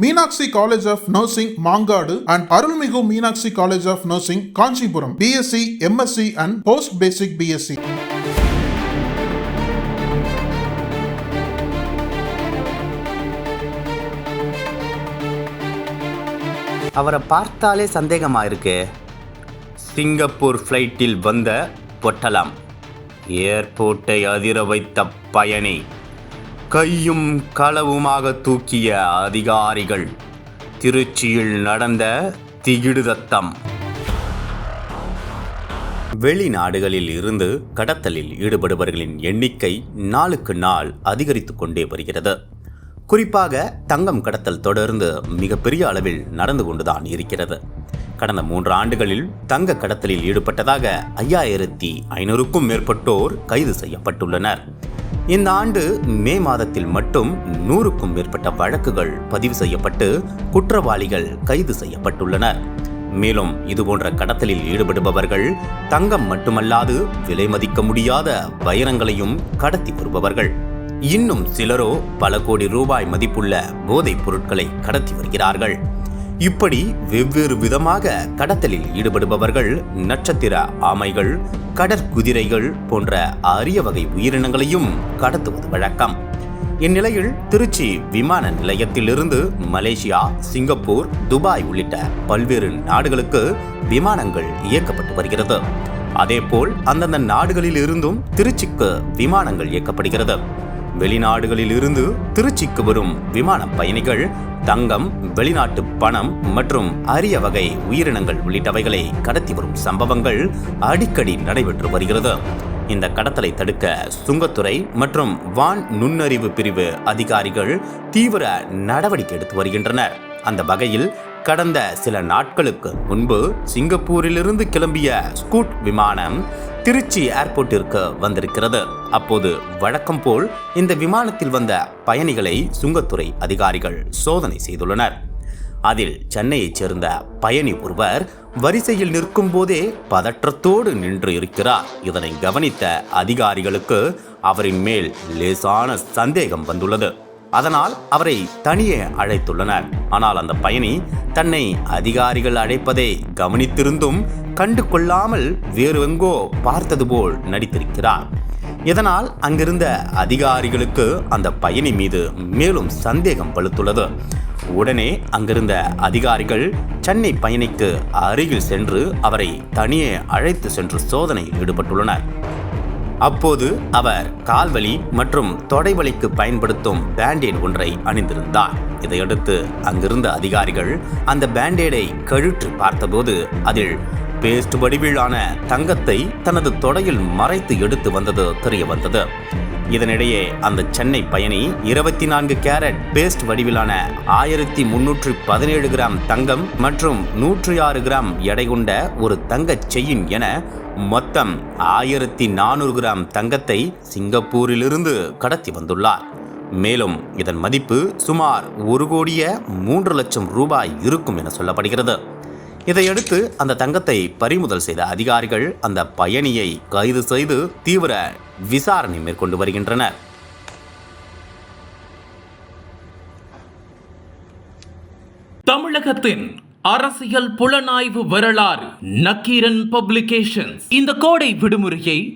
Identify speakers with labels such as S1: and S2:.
S1: Meenakshi College of Nursing Mangadu and Arulmigu Meenakshi College of Nursing Kanchipuram BSc MSc and post basic BSc
S2: அவரை பார்த்தாலே சந்தேகமா இருக்கு Singapore ஃப்ளைட்டில் வந்த பொட்டலம். ஏர்போர்ட்டை அதிர வைத்த பயணி. கையும் களவுமாக தூக்கிய அதிகாரிகள். திருச்சியில் நடந்த திகிடுதத்தம். வெளிநாடுகளில் இருந்து கடத்தலில் ஈடுபடுபவர்களின் எண்ணிக்கை நாளுக்கு நாள் அதிகரித்து கொண்டே வருகிறது. குறிப்பாக தங்கம் கடத்தல் தொடர்ந்து மிகப்பெரிய அளவில் நடந்து கொண்டுதான் இருக்கிறது. கடந்த மூன்று ஆண்டுகளில் தங்க கடத்தலில் ஈடுபட்டதாக ஐயாயிரத்தி ஐநூறுக்கும் மேற்பட்டோர் கைது செய்யப்பட்டுள்ளனர். இந்த ஆண்டு மே மாதத்தில் மட்டும் நூறுக்கும் மேற்பட்ட வழக்குகள் பதிவு செய்யப்பட்டு குற்றவாளிகள் கைது செய்யப்பட்டுள்ளனர் மேலும் இதுபோன்ற கடத்தலில் ஈடுபடுபவர்கள் தங்கம் மட்டுமல்லாது விலை மதிக்க முடியாத வைரங்களையும் கடத்தி வருபவர்கள். இன்னும் சிலரோ பல கோடி ரூபாய் மதிப்புள்ள போதைப் பொருட்களை கடத்தி வருகிறார்கள். இப்படி வெவ்வேறு விதமாக கடத்தலில் ஈடுபடுபவர்கள் நட்சத்திர ஆமைகள் கடற்குதிரைகள் போன்ற அரிய வகை உயிரினங்களையும் கடத்துவது வழக்கம். இந்நிலையில் திருச்சி விமான நிலையத்திலிருந்து மலேசியா சிங்கப்பூர் துபாய் உள்ளிட்ட பல்வேறு நாடுகளுக்கு விமானங்கள் இயக்கப்பட்டு வருகிறது. அதேபோல் அந்தந்த நாடுகளில் இருந்தும் திருச்சிக்கு விமானங்கள் இயக்கப்படுகிறது. வெளிநாடுகளில் இருந்து திருச்சிக்கு வரும் விமான பயணிகள் தங்கம் வெளிநாட்டு பணம் மற்றும் அரிய வகை உயிரினங்கள் உள்ளிட்டவைகளை கடத்தி வரும் சம்பவங்கள் அடிக்கடி நடைபெற்று வருகிறது. இந்த கடத்தலை தடுக்க சுங்கத்துறை மற்றும் வான் நுண்ணறிவு பிரிவு அதிகாரிகள் தீவிர நடவடிக்கை எடுத்து வருகின்றனர். அந்த வகையில் கடந்த சில நாட்களுக்கு முன்பு சிங்கப்பூரிலிருந்து கிளம்பிய ஸ்கூட் விமானம் திருச்சி ஏர்போர்ட்டிற்கு வந்திருக்கிறது. அப்போது வழக்கம் போல் இந்த விமானத்தில் வந்த பயணிகளை சுங்கத்துறை அதிகாரிகள் சோதனை செய்துள்ளனர். அதில் சென்னையைச் சேர்ந்த பயணி ஒருவர் வரிசையில் நிற்கும் போதே பதற்றத்தோடு நின்று இருக்கிறார். இதனை கவனித்த அதிகாரிகளுக்கு அவரின் மேல் லேசான சந்தேகம் வந்துள்ளது. அதனால் அவரை தனியே அழைத்துள்ளனர். ஆனால் அந்த பயணி தன்னை அதிகாரிகள் அழைப்பதை கவனித்திருந்தும் கண்டு கொள்ளாமல் வேறு எங்கோ பார்த்தது போல் நடித்திருக்கிறார். இதனால் அங்கிருந்த அதிகாரிகளுக்கு அந்த பயணி மீது மேலும் சந்தேகம் வலுத்துள்ளது உடனே அங்கிருந்த அதிகாரிகள் சென்னை பயணிக்கு அருகில் சென்று அவரை தனியே அழைத்து சென்று சோதனையில் ஈடுபட்டுள்ளனர். அப்போது அவர் கால்வலி மற்றும் தொடைவலிக்கு பயன்படுத்தும் பேண்டேட் ஒன்றை அணிந்திருந்தார். இதையடுத்து அங்கிருந்த அதிகாரிகள் அந்த பேண்டேடை கழுற்று பார்த்தபோது அதில் பேஸ்ட் வடிவிலான தங்கத்தை தனது தொடையில் மறைத்து எடுத்து வந்தது தெரிய வந்தது. இதனிடையே அந்த சென்னை பயணி இருபத்தி நான்கு கேரட் பேஸ்ட் வடிவிலான ஆயிரத்தி முன்னூற்றி பதினேழு கிராம் தங்கம் மற்றும் நூற்றி ஆறு கிராம் எடை கொண்ட ஒரு தங்கச் செயின் என மொத்தம் ஆயிரத்தி நானூறு கிராம் தங்கத்தை சிங்கப்பூரிலிருந்து கடத்தி வந்துள்ளார். மேலும் இதன் மதிப்பு சுமார் ஒரு கோடிய மூன்று லட்சம் ரூபாய் இருக்கும் என சொல்லப்படுகிறது. இதையடுத்து அந்த தங்கத்தை பறிமுதல் செய்த அதிகாரிகள் அந்த பயணியை கைது செய்து தீவிர விசாரணை மேற்கொண்டு வருகின்றனர்.
S3: தமிழகத்தின் அரசியல் புலனாய்வு வரலாறு நக்கீரன் பப்ளிகேஷன்ஸ். இந்த கோடை விடுமுறையை